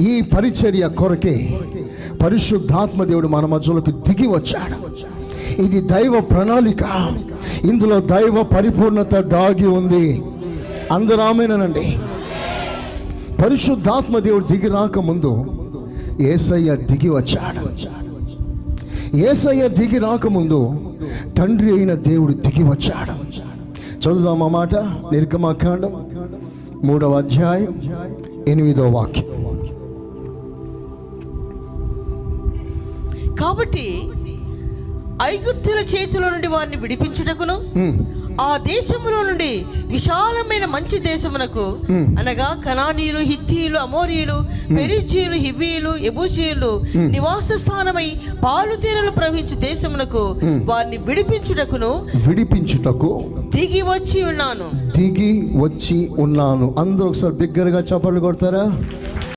ఈ పరిచర్య కొరకే పరిశుద్ధాత్మ దేవుడు మన మధ్యలోకి దిగి వచ్చాడు. ఇది దైవ ప్రణాళిక. ఇందులో దైవ పరిపూర్ణత దాగి ఉంది. అందరూ ఆమెనండి పరిశుద్ధాత్మ దేవుడు దిగి రాకముందు ఏసయ్య దిగి వచ్చాడు. ఏసయ్య దిగి రాకముందు తండ్రి అయిన దేవుడు దిగి వచ్చాడు. చదువుదాం మాట? నిర్గమాకాండం మూడవ అధ్యాయం ఎనిమిదో వాక్యం. కాబట్టి ఐగుప్తుల చేతిలో నుండి వారిని విడిపించుటకును ఆ దేశములో నుండి విశాలమైన మంచి దేశమునకు అనగా కనానీయులు హిత్తీయులు అమోరీయులు పెరిజీయులు హివ్వీయులు ఎబూసీయులు నివాస స్థానమై పాలు తేనెలు ప్రవహించు దేశమునకు వారిని విడిపించుటకును విడిపించుటకు దిగి వచ్చి ఉన్నాను. దిగి వచ్చి ఉన్నాను. అందరూ ఒకసారి బిగ్గరగా చప్పట్లు కొడతారా?